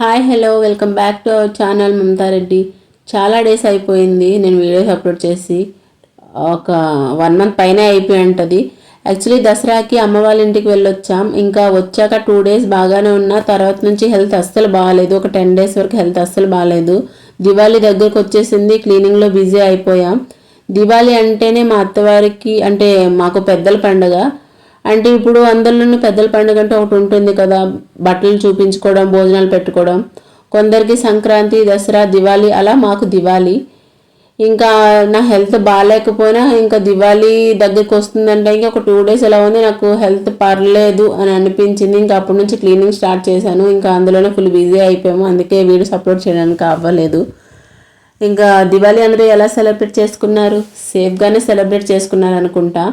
Hi hello welcome back to our channel Mamata Reddy చాలా days అయిపోయింది నేను వీడియోస్ అప్లోడ్ చేసి. ఒక వన్ మంత్ పైన అయిపోయి ఉంటుంది యాక్చువల్లీ దసరాకి అమ్మ వాళ్ళ ఇంటికి వెళ్ళొచ్చాం. ఇంకా వచ్చాక టూ డేస్ బాగానే ఉన్నా. తర్వాత నుంచి హెల్త్ అస్సలు బాగాలేదు. ఒక టెన్ డేస్ వరకు హెల్త్ అస్సలు బాగాలేదు. దివాళీ దగ్గరకు వచ్చేసింది. క్లీనింగ్లో బిజీ అయిపోయాం. దివాళీ అంటేనే మా అత్తవారికి అంటే మాకు పెద్దల పండుగ. అంటే ఇప్పుడు అందరిలోనూ పెద్దల పండుగ అంటే ఒకటి ఉంటుంది కదా బట్టలు చూపించుకోవడం భోజనాలు పెట్టుకోవడం. కొందరికి సంక్రాంతి దసరా దివాళీ అలా మాకు దివాళీ. ఇంకా నా హెల్త్ బాగాలేకపోయినా ఇంకా దివాళీ దగ్గరికి వస్తుందంటే ఇంకా ఒక టూ డేస్ ఎలా ఉంది నాకు హెల్త్ పర్లేదు అని అనిపించింది. ఇంకా అప్పటి నుంచి క్లీనింగ్ స్టార్ట్ చేశాను. ఇంకా అందులోనే ఫుల్ బిజీ అయిపోయాము. అందుకే వీడియోస్ అప్లోడ్ చేయడానికి అవ్వలేదు. ఇంకా దివాళీ అందరూ ఎలా సెలబ్రేట్ చేసుకున్నారు? సేఫ్గానే సెలబ్రేట్ చేసుకున్నారు అనుకుంటా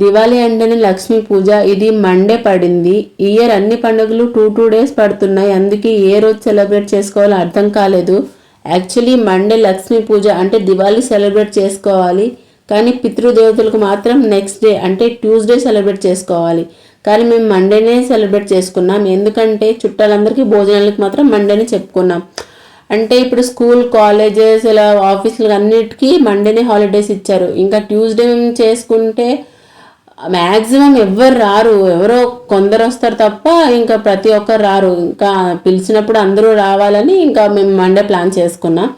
దివాళీ అంటేనే లక్ష్మీ పూజ. ఇది మండే పడింది. ఈ ఇయర్ అన్ని పండుగలు టూ టూ డేస్ పడుతున్నాయి. అందుకే ఏ రోజు సెలబ్రేట్ చేసుకోవాలో అర్థం కాలేదు. యాక్చువల్లీ మండే లక్ష్మీ పూజ అంటే దివాళీ సెలబ్రేట్ చేసుకోవాలి. కానీ పితృదేవతలకు మాత్రం నెక్స్ట్ డే అంటే ట్యూస్డే సెలబ్రేట్ చేసుకోవాలి. కానీ మేము మండేనే సెలబ్రేట్ చేసుకున్నాం. ఎందుకంటే చుట్టాలందరికీ భోజనాలకు మాత్రం మండేనే చెప్పుకున్నాం. అంటే ఇప్పుడు స్కూల్ కాలేజెస్ ఇలా ఆఫీసులు అన్నిటికీ మండేనే హాలిడేస్ ఇచ్చారు. ఇంకా ట్యూస్డే చేసుకుంటే మ్యాక్సిమం ఎవ్వరు రారు. ఎవరో కొందరు వస్తారు తప్ప ఇంకా ప్రతి ఒక్కరు రారు. ఇంకా పిలిచినప్పుడు అందరూ రావాలని ఇంకా మేము మండే ప్లాన్ చేసుకున్నాం.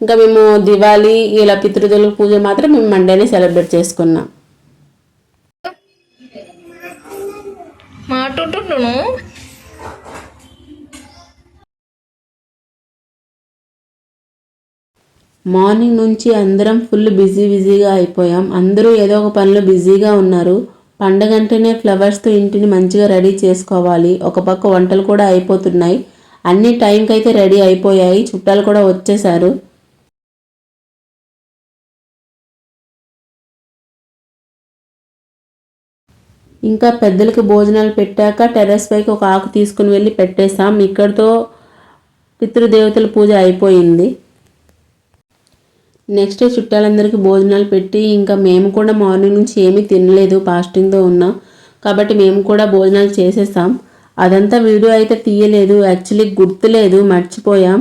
ఇంకా మేము దివాళీ ఇలా పితృదేవుల పూజ మాత్రం మేము మండేనే సెలబ్రేట్ చేసుకున్నాం. మాటుంటున్నాను మార్నింగ్ నుంచి అందరం ఫుల్ బిజీ బిజీగా అయిపోయాం. అందరూ ఏదో ఒక పనిలో బిజీగా ఉన్నారు. పండగంటేనే ఫ్లవర్స్తో ఇంటిని మంచిగా రెడీ చేసుకోవాలి. ఒక పక్క వంటలు కూడా అయిపోతున్నాయి. అన్ని టైంకి అయితే రెడీ అయిపోయాయి. చుట్టాలు కూడా వచ్చేసారు ఇంకా పెద్దలకి భోజనాలు పెట్టాక టెర్రస్ పైకి ఒక ఆకు తీసుకుని వెళ్ళి పెట్టేసాం ఇక్కడితో పితృదేవతల పూజ అయిపోయింది. నెక్స్ట్ చుట్టాలందరికీ భోజనాలు పెట్టి ఇంకా మేము కూడా మార్నింగ్ నుంచి ఏమీ తినలేదు ఫాస్టింగ్తో ఉన్నాం. కాబట్టి మేము కూడా భోజనాలు చేసేసాం. అదంతా వీడియో అయితే తీయలేదు యాక్చువల్లీ గుర్తులేదు మర్చిపోయాం.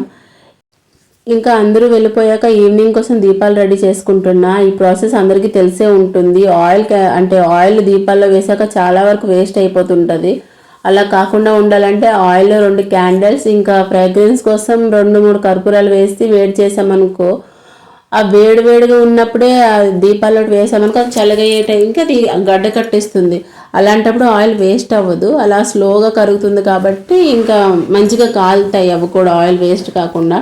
ఇంకా అందరూ వెళ్ళిపోయాక ఈవినింగ్ కోసం దీపాలు రెడీ చేసుకుంటున్నా. ఈ ప్రాసెస్ అందరికీ తెలిసే ఉంటుంది. ఆయిల్ అంటే ఆయిల్ దీపాల్లో వేసాక చాలా వరకు వేస్ట్ అయిపోతుంటుంది. అలా కాకుండా ఉండాలంటే ఆయిల్లో రెండు క్యాండిల్స్ ఇంకా ఫ్రాగ్రెన్స్ కోసం రెండు మూడు కర్పూరాలు వేసి వేడి చేసామనుకో ఆ వేడి వేడిగా ఉన్నప్పుడే ఆ దీపాల్లో వేసామనుకో అది చల్లగయ్యే టైంకి అది గడ్డ కట్టేస్తుంది. అలాంటప్పుడు ఆయిల్ వేస్ట్ అవ్వదు. అలా స్లోగా కరుగుతుంది కాబట్టి ఇంకా మంచిగా కాలుతాయి అవి కూడా ఆయిల్ వేస్ట్ కాకుండా.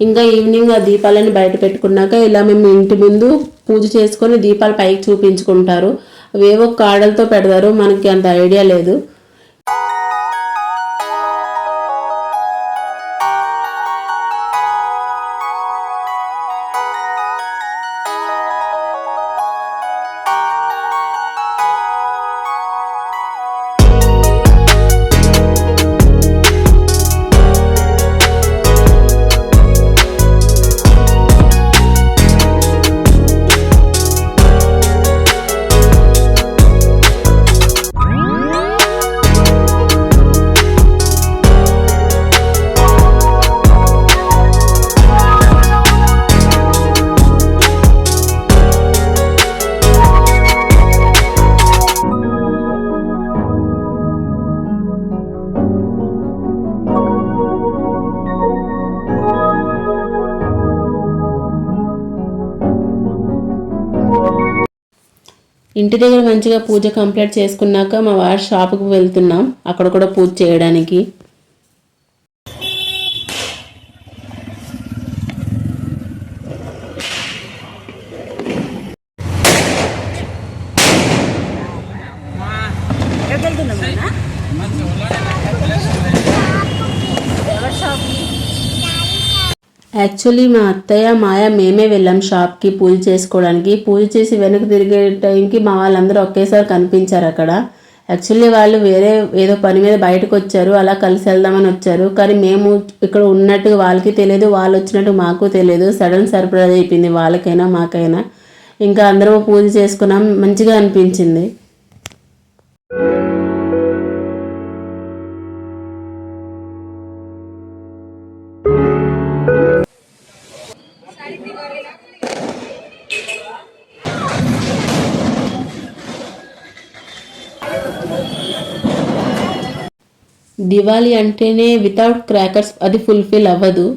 ఇంకా ఈవినింగ్ ఆ దీపాలని బయట పెట్టుకున్నాక ఇలా మేము ఇంటి ముందు పూజ చేసుకొని దీపాలు పైకి చూపించుకుంటారు. అవేవో కాడలతో పెడతారు. మనకి అంత ఐడియా లేదు. ఇంటి దగ్గర మంచిగా పూజ కంప్లీట్ చేసుకున్నాక మా వారి షాప్కి వెళ్తున్నాం. అక్కడ కూడా పూజ చేయడానికి. యాక్చువల్లీ మా అత్తయ్య మాయ మేమే వెళ్ళాం షాప్కి పూజ చేసుకోవడానికి. పూజ చేసి వెనక్కి తిరిగే టైంకి మా వాళ్ళందరూ ఒకేసారి కనిపించారు అక్కడ. యాక్చువల్లీ వాళ్ళు వేరే ఏదో పని మీద బయటకు వచ్చారు అలా కలిసి వెళ్దామని వచ్చారు. కానీ మేము ఇక్కడ ఉన్నట్టు వాళ్ళకి తెలియదు వాళ్ళు వచ్చినట్టు మాకు తెలియదు. సడన్ సర్ప్రైజ్ అయిపోయింది వాళ్ళకైనా మాకైనా. ఇంకా అందరం పూజ చేసుకున్నాం మంచిగా అనిపించింది. దివాళీ అంటేనే వితౌట్ క్రాకర్స్ అది ఫుల్ఫిల్ అవ్వదు.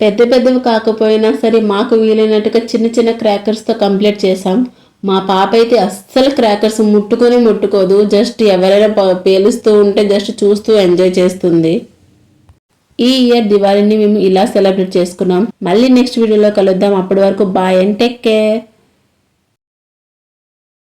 పెద్ద పెద్దవి కాకపోయినా సరే మాకు వీలైనట్టుగా చిన్న చిన్న క్రాకర్స్తో కంప్లీట్ చేసాం మా పాప అయితే అస్సలు క్రాకర్స్ ముట్టుకొని ముట్టుకోదు. జస్ట్ ఎవరైనా ప- పేలుస్తూ ఉంటే జస్ట్ చూస్తూ ఎంజాయ్ చేస్తుంది. ఈ ఇయర్ దివాళీని మేము ఇలా సెలబ్రేట్ చేసుకున్నాం. మళ్ళీ నెక్స్ట్ వీడియోలో కలుద్దాం. అప్పటి వరకు బాయ్ అండ్ టేక్ కేర్